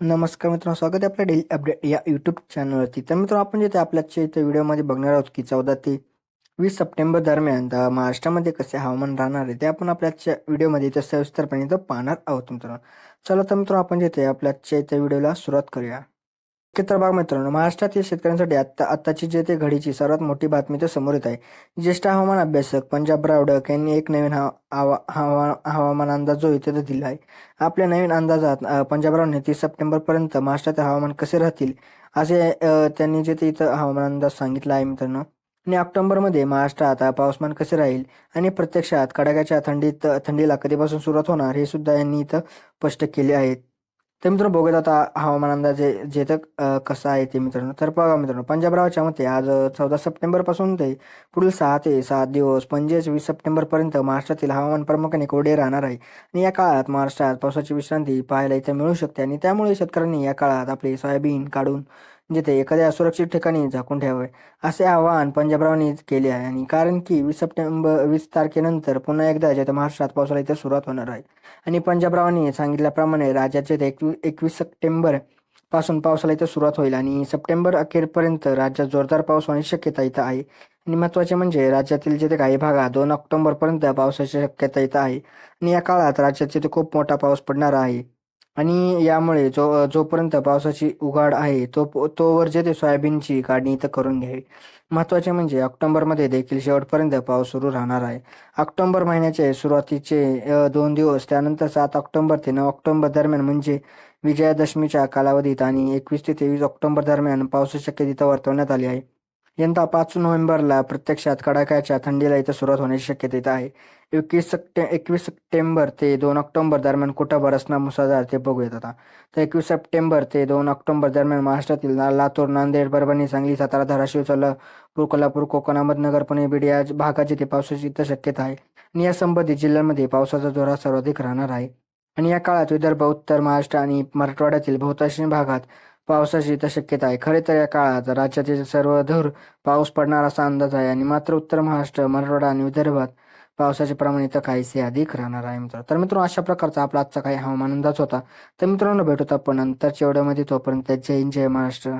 नमस्कार मित्रांनो स्वागत आहे आपल्या डेली अपडेट या यूट्यूब चॅनलवरती तर मित्रांनो आपण जिथे आपल्याच्या इथं व्हिडिओमध्ये बघणार आहोत की चौदा ते वीस सप्टेंबर दरम्यान महाराष्ट्रामध्ये कसे हवामान राहणार आहे ते आपण आपल्याच्या व्हिडिओमध्ये इथं सविस्तरपणे इथं पाहणार आहोत मित्रांनो. चला तर मित्रांनो आपण जिथे आपल्याच्या इथं व्हिडिओला सुरुवात करूया. तर बघा मित्रांनो महाराष्ट्रातील शेतकऱ्यांसाठी आत्ता आत्ताची जे ते घडीची सर्वात मोठी बातमी तर समोर येत आहे. ज्येष्ठ हवामान अभ्यासक पंजाब रावडक यांनी एक नवीन हवा हवा हवा हवामान अंदाज जो इथे दिला आहे. आपल्या नवीन अंदाजात पंजाबरावने तीस सप्टेंबरपर्यंत महाराष्ट्रातील हवामान कसे राहतील असे त्यांनी जे ते इथं हवामान अंदाज सांगितला आहे मित्रांनो. आणि ऑक्टोबरमध्ये महाराष्ट्रात पाऊसमान कसे राहील आणि प्रत्यक्षात कडाक्याच्या थंडीत थंडीला कधीपासून सुरुवात होणार हे सुद्धा यांनी इथं स्पष्ट केले आहेत. तर मित्रांनो बघूयात आता हवामान अंदाज जे तर कसा आहे ते मित्रांनो. तर बघा मित्रांनो पंजाबरावच्या मते आज चौदा सप्टेंबरपासून ते पुढील सहा ते सात दिवस म्हणजेच वीस सप्टेंबरपर्यंत महाराष्ट्रातील हवामान प्रामुख्याने कोरडे राहणार आहे. आणि या काळात महाराष्ट्रात पावसाची विश्रांती पाहायला इथे मिळू शकते. आणि त्यामुळे शेतकऱ्यांनी या काळात आपले सोयाबीन काढून म्हणजे जिथे एखाद्या सुरक्षित ठिकाणी झाकून ठेवावे असे आवाहन पंजाबरावांनी केले आहे. आणि कारण की वीस सप्टेंबर वीस तारखेनंतर पुन्हा एकदा जेथे महाराष्ट्रात पावसाला इथे सुरुवात होणार आहे. आणि पंजाबरावांनी सांगितल्याप्रमाणे राज्याचे एकवीस एकवीस सप्टेंबरपासून पावसाला इथे सुरुवात होईल. आणि सप्टेंबर अखेरपर्यंत राज्यात जोरदार पाऊस होण्याची शक्यता इथं आहे. आणि महत्त्वाचे म्हणजे राज्यातील जिथे काही भागात दोन ऑक्टोबरपर्यंत पावसाची शक्यता इथं आहे. आणि या काळात राज्यात तिथे खूप मोठा पाऊस पडणार आहे. आणि यामुळे जो जोपर्यंत पावसाची उघाड आहे तो तोवर जे ते सोयाबीनची काढणी इथं करून घ्यावी. महत्त्वाचे म्हणजे ऑक्टोबरमध्ये देखील शेवटपर्यंत पाऊस सुरू राहणार आहे. ऑक्टोबर महिन्याचे सुरुवातीचे दोन दिवस त्यानंतर सात ऑक्टोबर ते नऊ ऑक्टोबर दरम्यान म्हणजे विजयादशमीच्या कालावधीत आणि एकवीस ते तेवीस ऑक्टोबर दरम्यान पावसाची शक्यता वर्तवण्यात आली आहे. यंदा पाच नोव्हेंबरला प्रत्यक्षात कडाक्याच्या थंडीला इथं सुरुवात होण्याची शक्यता इथं आहे. एकवीस सप्टे एकवीस सप्टेंबर ते दोन ऑक्टोबर दरम्यान कुठं बरसणार मुसळधार ते बघूयात आता तर एकवीस सप्टेंबर ते दोन ऑक्टोबर दरम्यान महाराष्ट्रातील लातूर नांदेड परभणी सांगली सातारा धाराशिव सोलापूर कोल्हापूर कोकण अहमदनगर पुणे बीड या भागाची ते पावसाची इथं शक्यता आहे. आणि या संबंधित जिल्ह्यांमध्ये पावसाचा जोरा सर्वाधिक राहणार आहे. आणि या काळात विदर्भ उत्तर महाराष्ट्र आणि मराठवाड्यातील बहुतांश भागात पावसाची इथं शक्यता आहे. खरे तर या काळात राज्यातील सर्व धूर पाऊस पडणार असा अंदाज आहे आणि मात्र उत्तर महाराष्ट्र मराठवाडा आणि विदर्भात पावसाचे प्रमाण इथं काहीसे अधिक राहणार आहे मित्र तर मित्रांनो अशा प्रकारचा आपला आजचा काही हवामान अंदाज होता. तर मित्रांनो भेटूत आपण नंतरच्या एवढ्यामध्ये तोपर्यंत जय हिंद जय महाराष्ट्र.